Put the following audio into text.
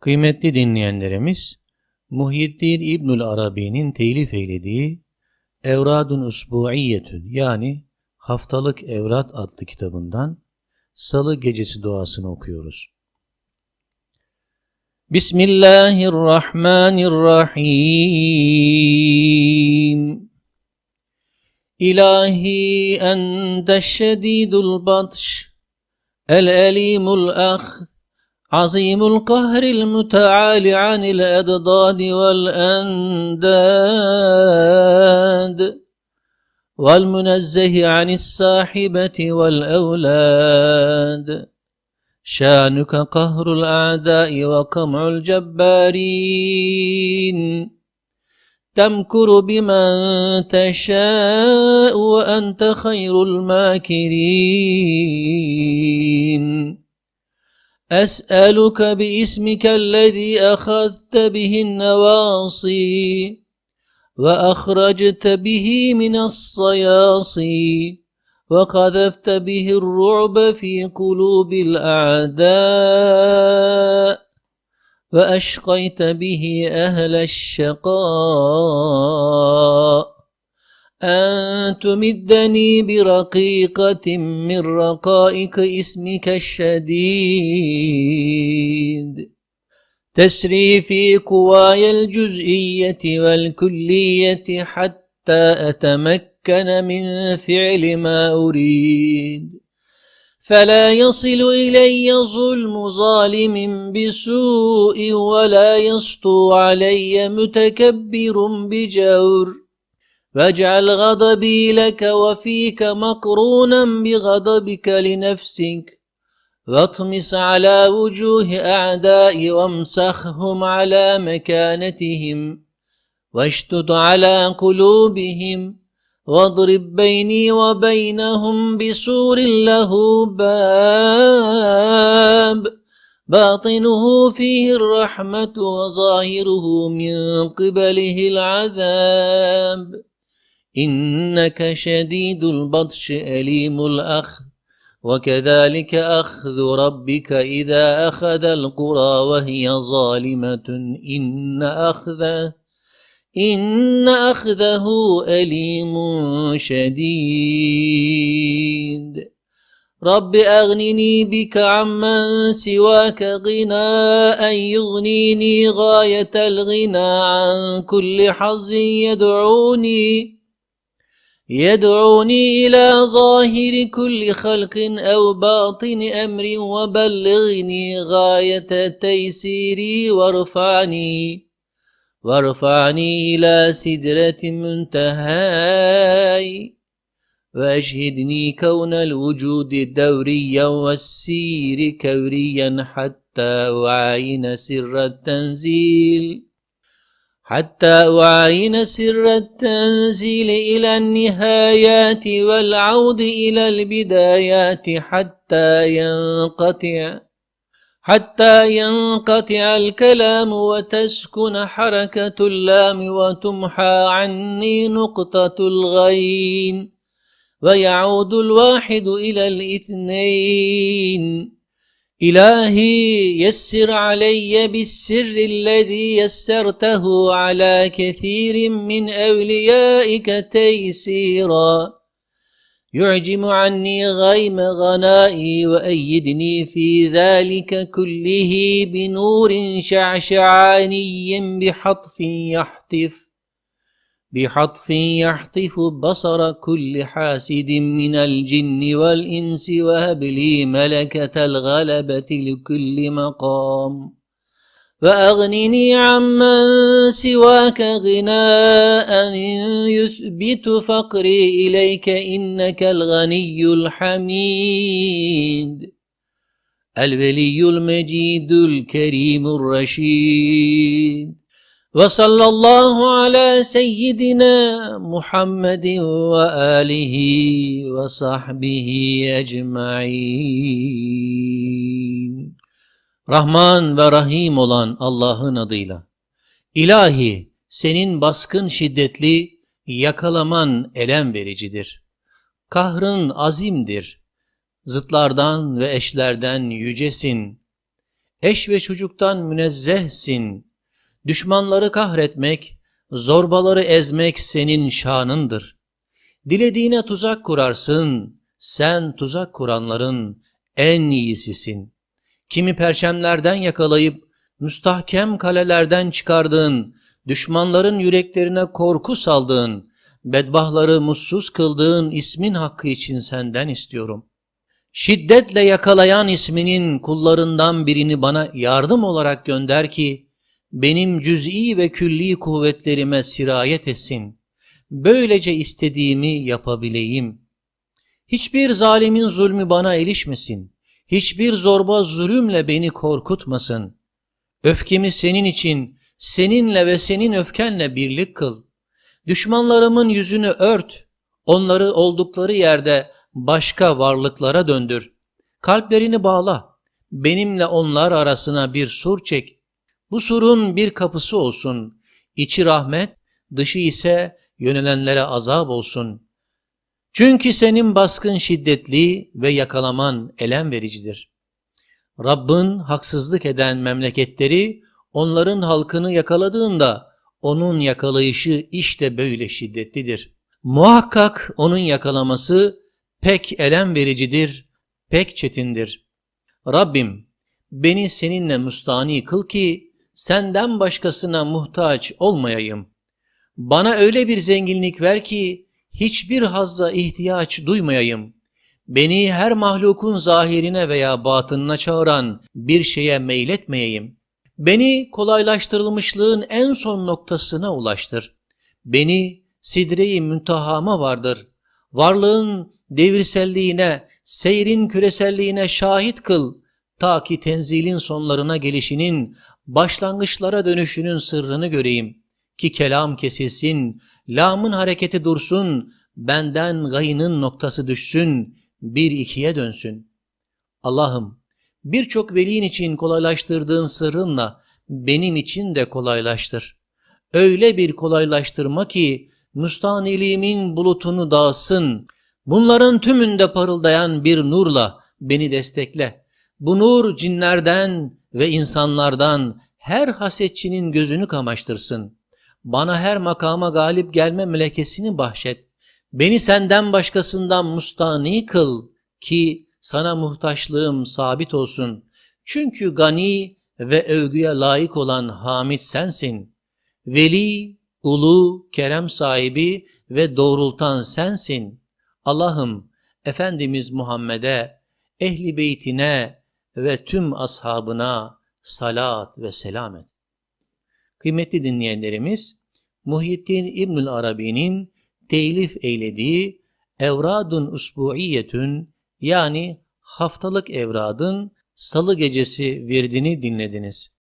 Kıymetli dinleyenlerimiz, Muhyiddin İbnül Arabi'nin telif eylediği Evradun Usbu'iyyetün yani Haftalık Evrat adlı kitabından Salı Gecesi duasını okuyoruz. Bismillahirrahmanirrahim İlahi ente şedidul batş el elimul ahd عظيم القهر المتعال عن الأضداد والأنداد والمنزه عن الصاحبة والأولاد. شانك قهر الأعداء وقمع الجبارين. تمكر بمن تشاء وأنت خير الماكرين. أسألك باسمك الذي أخذت به النواصي وأخرجت به من الصياصي وقذفت به الرعب في قلوب الأعداء وأشقيت به أهل الشقاء أن تمدني برقيقة من رقائق اسمك الشديد. تسري في قواي الجزئية والكلية حتى أتمكن من فعل ما أريد. فلا يصل إلي ظلم ظالم بسوء ولا يسطو علي متكبر بجور. واجعل غضبي لك وفيك مقرونا بغضبك لنفسك. واطمس على وجوه أعدائي وامسخهم على مكانتهم. واشتد على قلوبهم. واضرب بيني وبينهم بسور له باب. باطنه فيه الرحمة وظاهره من قبله العذاب. إنك شديد البطش أليم الأخذ وكذلك أخذ ربك إذا أخذ القرى وهي ظالمة. إن أخذه إن أخذه أليم شديد. رب أغنني بك عمن سواك غناء يغنيني غاية الغنى. عن كل حظ يدعوني يدعوني إلى ظاهر كل خلق أو باطن أمر وبلغني غاية تيسيري وارفعني وارفعني إلى سدرة منتهاي وأشهدني كون الوجود دوريا والسير كوريا حتى أعاين سر التنزيل. حتى أعاين سر التنزيل إلى النهايات والعود إلى البدايات حتى ينقطع حتى ينقطع الكلام وتسكن حركة اللام وتمحى عني نقطة الغين ويعود الواحد إلى الإثنين. إلهي يسر علي بالسر الذي يسرته على كثير من أوليائك تيسيرا. يعجم عني غيم غنائي وأيدني في ذلك كله بنور شعشعاني بحطف يحتف. بحطف يحطف بصر كل حاسد من الجن والإنس وهب لي ملكة الغلبة لكل مقام. وأغنني عمن سواك غناء يثبت فقري إليك إنك الغني الحميد. الولي المجيد الكريم الرشيد. Ve sallallahu ala seyyidina Muhammedin ve alihi ve sahbihi ecma'in. Rahman ve Rahim olan Allah'ın adıyla. İlahi senin baskın şiddetli, yakalaman elem vericidir. Kahrın azimdir. Zıtlardan ve eşlerden yücesin. Eş ve çocuktan münezzehsin Düşmanları kahretmek, zorbaları ezmek senin şanındır. Dilediğine tuzak kurarsın, sen tuzak kuranların en iyisisin. Kimi perçemlerden yakalayıp, müstahkem kalelerden çıkardığın, düşmanların yüreklerine korku saldığın, bedbahları mutsuz kıldığın ismin hakkı için senden istiyorum. Şiddetle yakalayan isminin kullarından birini bana yardım olarak gönder ki, benim cüz'i ve külli kuvvetlerime sirayet etsin. Böylece istediğimi yapabileyim. Hiçbir zalimin zulmü bana erişmesin. Hiçbir zorba zulümle beni korkutmasın. Öfkemi senin için, seninle ve senin öfkenle birlik kıl. Düşmanlarımın yüzünü ört. Onları oldukları yerde başka varlıklara döndür. Kalplerini bağla. Benimle onlar arasına bir sur çek. Bu surun bir kapısı olsun. İçi rahmet, dışı ise yönelenlere azap olsun. Çünkü senin baskın şiddetli ve yakalaman elem vericidir. Rabbin haksızlık eden memleketleri onların halkını yakaladığında onun yakalayışı işte böyle şiddetlidir. Muhakkak onun yakalaması pek elem vericidir, pek çetindir. Rabbim beni seninle müstani kıl ki senden başkasına muhtaç olmayayım. Bana öyle bir zenginlik ver ki hiçbir hazza ihtiyaç duymayayım. Beni her mahlukun zahirine veya batınına çağıran bir şeye meyletmeyeyim. Beni kolaylaştırılmışlığın en son noktasına ulaştır. Beni sidre-i müntahama vardır. Varlığın devirselliğine, seyrin küreselliğine şahit kıl. Ta ki tenzilin sonlarına gelişinin, başlangıçlara dönüşünün sırrını göreyim. Ki kelam kesilsin, lamın hareketi dursun, benden gayının noktası düşsün, bir ikiye dönsün. Allah'ım birçok velin için kolaylaştırdığın sırrınla benim için de kolaylaştır. Öyle bir kolaylaştırma ki müstaniliğimin bulutunu dağsın. Bunların tümünde parıldayan bir nurla beni destekle. Bu nur cinlerden ve insanlardan her hasetçinin gözünü kamaştırsın. Bana her makama galip gelme melekesini bahşet. Beni senden başkasından mustani kıl ki sana muhtaçlığım sabit olsun. Çünkü gani ve övgüye layık olan Hamid sensin. Veli, ulu, kerem sahibi ve doğrultan sensin. Allah'ım Efendimiz Muhammed'e, ehli beytine ve tüm ashabına salat ve selam et. Kıymetli dinleyenlerimiz, Muhyiddin İbnül Arabi'nin telif eylediği Evradun Usbuiyetün yani haftalık evradın salı gecesi virdini dinlediniz.